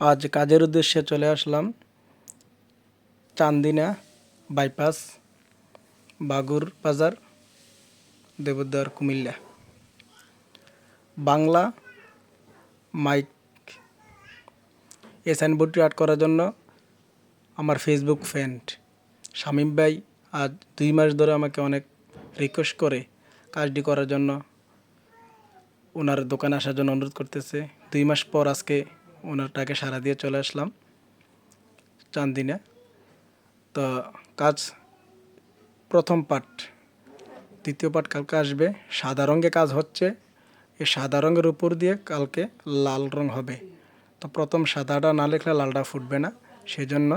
আজ কাজের উদ্দেশ্যে চলে আসলাম চান্দিনা বাইপাস, বাগুর বাজার দেবদার কুমিল্লা। বাংলা মাইক এই সাইনবোর্ডটি আর্ট করার জন্য আমার ফেসবুক ফ্রেন্ড শামীম ভাই আজ দুই মাস ধরে আমাকে অনেক রিকোয়েস্ট করে কাজটি করার জন্য। ওনার দোকানে আসার জন্য অনুরোধ করতেছে। দুই মাস পর আজকে ওনার টাকে সারা দিয়ে চলে আসলাম চান্দিনা। তো কাজ, প্রথম পার্ট দ্বিতীয় পার্ট কালকে আসবে। সাদা রঙে কাজ হচ্ছে, এই সাদা রঙের উপর দিয়ে কালকে লাল রং হবে। তো প্রথম সাদাটা না লেখলে লালটা ফুটবে না, সেজন্য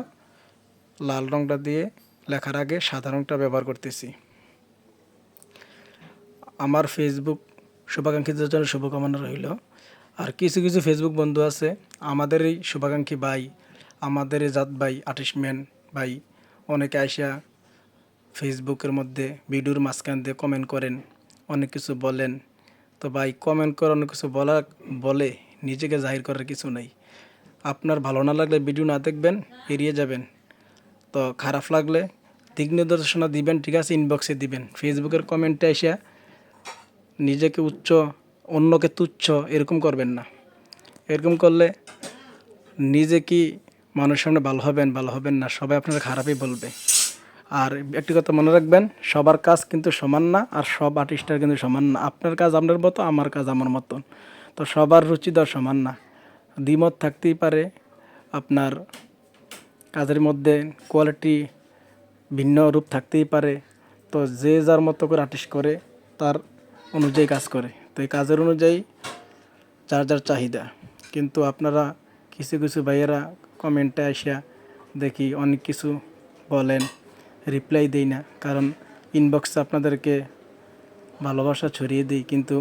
লাল রংটা দিয়ে লেখার আগে সাদা রংটা ব্যবহার করতেছি। আমার ফেসবুক শুভাকাঙ্ক্ষীদের জন্য শুভকামনা রইল। আর কিছু কিছু ফেসবুক বন্ধু আছে। আমাদের এই শুভাকাঙ্ক্ষী ভাই আমাদের এই জাত ভাই আর্টিস্টম্যান ভাই, অনেকে আইসা ফেসবুকের মধ্যে ভিডিওর মাঝখান দিয়ে কমেন্ট করেন, অনেক কিছু বলেন। তো ভাই কমেন্ট করে অনেক কিছু বলা, বলে নিজেকে জাহির করার কিছু নেই। আপনার ভালো না লাগলে ভিডিও না দেখবেন, এড়িয়ে যাবেন। তো খারাপ লাগলে দিক নির্দেশনা দিবেন, ঠিক আছে ইনবক্সে দিবেন। ফেসবুকের কমেন্টে এসে নিজেকে উচ্চ অন্যকে তুচ্ছ, এরকম করবেন না। এরকম করলে নিজে কি মানুষের সামনে ভালো হবেন? ভালো হবেন না, সবাই আপনারা খারাপই বলবে। আর একটি কথা মনে রাখবেন, সবার কাজ কিন্তু সমান না, আর সব আর্টিস্টের কিন্তু সমান না। আপনার কাজ আপনার মতো, আমার কাজ আমার মতন। তো সবার রুচি দর সমান না। দ্বিমত থাকতেই পারে আপনার কাজের মধ্যে কোয়ালিটি ভিন্ন রূপ থাকতেই পারে। তো যে যার মতো করে আর্টিস্ট করে, তার অনুযায়ী কাজ করে। তো এই কাজের অনুযায়ী যার যার চাহিদা। কিন্তু আপনারা কিছু কিছু ভাইয়েরা কমেন্টে আসিয়া দেখি অনেক কিছু বলেন রিপ্লাই দেই না। কারণ ইনবক্সে আপনাদেরকে ভালোবাসা ছড়িয়ে দিই, কিন্তু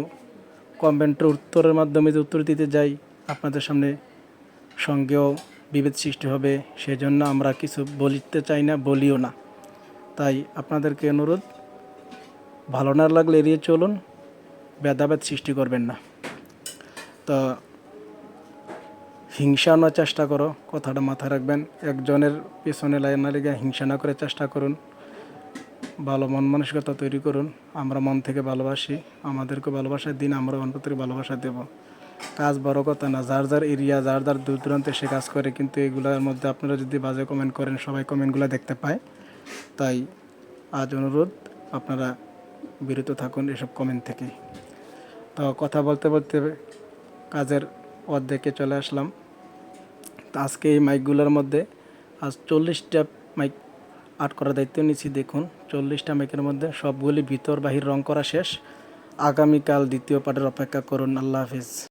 কমেন্টের উত্তরের মাধ্যমে যে উত্তর দিতে যাই, আপনাদের সামনে সঙ্গেও বিভেদ সৃষ্টি হবে। সেজন্য আমরা কিছু বলিতে চাই না, বলিও না। তাই আপনাদেরকে অনুরোধ, ভালো না লাগলে এড়িয়ে চলুন। ভেদাভেদ সৃষ্টি করবেন না। তো হিংসা আনার চেষ্টা করো, কথাটা মাথায় রাখবেন। একজনের পেছনে লাইন না লেগে হিংসা না করে চেষ্টা করুন। ভালো মন মানসিকতা তৈরি করুন। আমরা মন থেকে ভালোবাসি, আমাদেরকে ভালোবাসার দিন আমরা অন্তর থেকে ভালোবাসা দেব। কাজ বড় কথা না, যার যার এরিয়া, যার যার দূর দূরান্তে সে কাজ করে, কিন্তু এগুলোর মধ্যে আপনারা যদি বাজে কমেন্ট করেন, সবাই কমেন্টগুলো দেখতে পায়। তাই আজ অনুরোধ, আপনারা বিরত থাকুন এসব কমেন্ট থেকে তো কথা বলতে বলতে কাজের অর্ধেকে চলে আসলাম। তো আজকে এই মাইকগুলোর মধ্যে আজ চল্লিশটা মাইক আর্ট করার দায়িত্ব নিচ্ছি দেখুন। চল্লিশটা মাইকের মধ্যে সবগুলি ভিতর বাহির রং করা শেষ। আগামীকাল দ্বিতীয় পার্টের অপেক্ষা করুন। আল্লাহ হাফিজ।